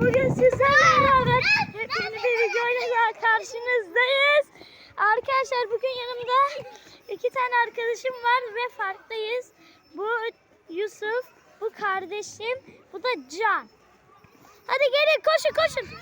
Bugün sizlerle beraber yeni bir videoyla karşınızdayız. Arkadaşlar bugün yanımda iki tane arkadaşım var ve farklıyız. Bu Yusuf, bu kardeşim, bu da Can. Hadi gelin koşun koşun.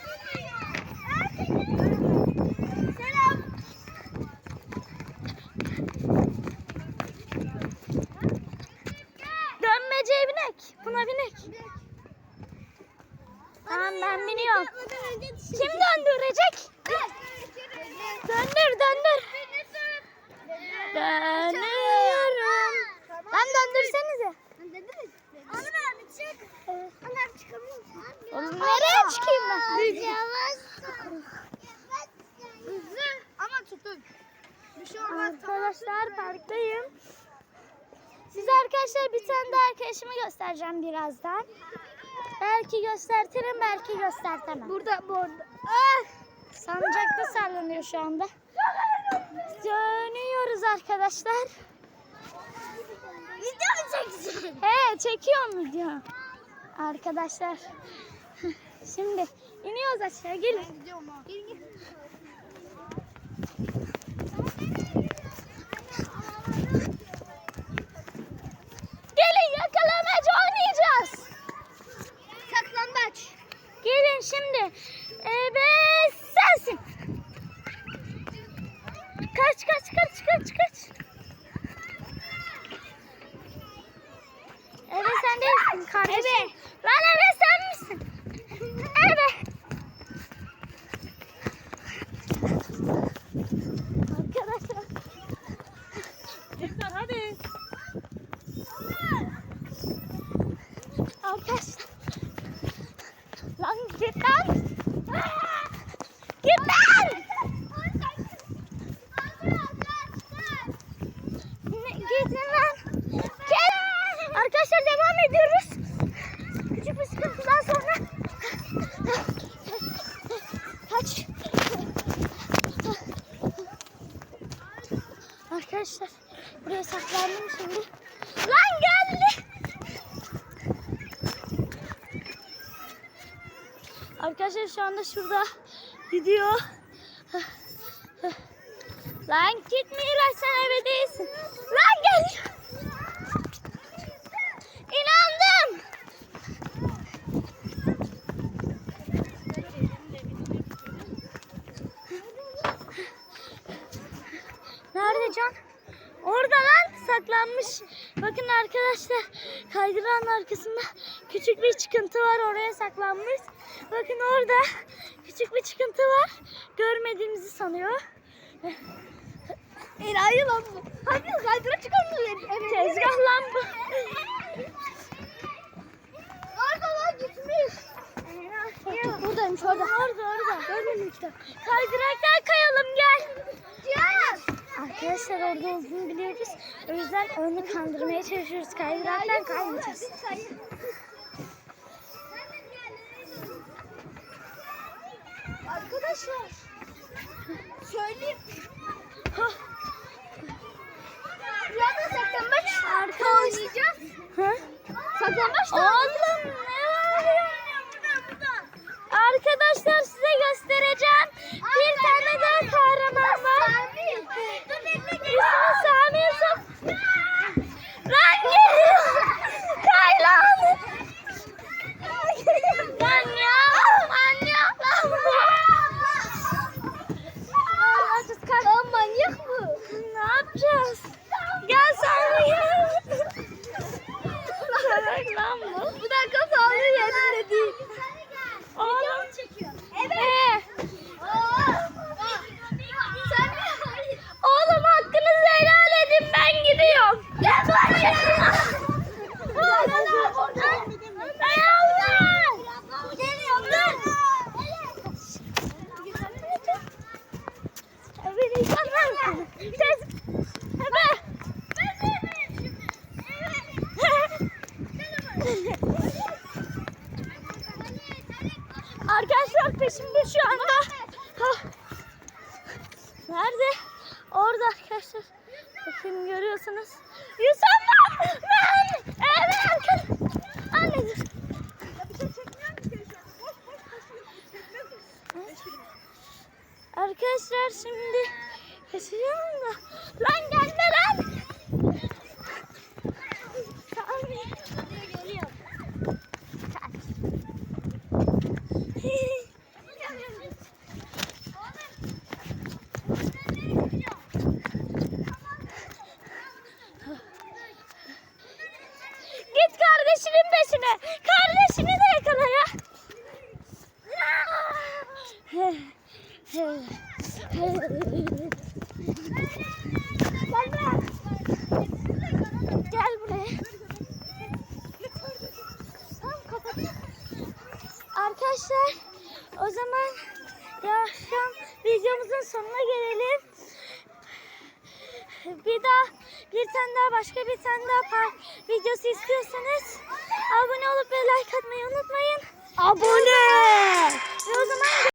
Oğlum nereye çıkayım ben? Ama tutun. Bir şey olmaz. Arkadaşlar parktayım. Size arkadaşlar bir tane daha arkadaşımı göstereceğim birazdan. Belki göstertirim, belki göstertemem. Burada, burada. Ah! Sancakta sallanıyor şu anda. Dönüyoruz arkadaşlar. Video mu çekeceksin? He çekiyorum video. Arkadaşlar. Şimdi iniyoruz aşağı gelin. Ben gidiyorum ha. Gel gel. Gelin yakalamaca oynayacağız. Saklambaç. Gelin şimdi. Evet sensin. Kaç kaç kaç kaç kaç. Evet sen değilsin kardeşim. Evet. Lan evet sen misin? Evet. Arkadaşlar. Yeter hadi. Arkadaşlar. Lan git lan. Git lan. Ne, gidin lan. Gel. Arkadaşlar devam ediyoruz. Küçük bir sıkıntıdan sonra. Kaç. Arkadaşlar buraya saklandım şimdi. Lan geldi. Arkadaşlar şu anda şurada gidiyor. Lan git Miraç sen eve değilsin. Lan gel. İnandım. Nerede Can? Orada lan saklanmış. Bakın arkadaşlar kaydıran arkasında küçük bir çıkıntı var oraya saklanmış. Bakın orada küçük bir çıkıntı var. Görmediğimizi sanıyor. Enayi lan bu. Hadi kaydıra çıkalım. Evet. Tezgah lan bu. Orada lan gitmiş. Buradaymış orada. Orada orada. Görmedim işte. Kaydıraktan kayalım gel. Cihan. Arkadaşlar orada olduğunu biliyoruz. O yüzden onu kandırmaya çalışıyoruz. Kaydıraktan kaymayacağız. Arkadaşlar. Söyleyeyim. Hah. Burada saklambaç. Arka oynayacağız. Ha? Saklambaç da Oğlum Arkadaşlar peşimde şu anda. Ha. Nerede? Orada arkadaşlar. Bakın görüyorsunuz. Yusuf Ben! Evet arkadaşlar. Anne dur. Arkadaşlar şimdi kaçacağım da. Lan bir daha bir tane daha başka bir tane daha par videosu istiyorsanız abone olup ve like atmayı unutmayın. Abone. Ve o zaman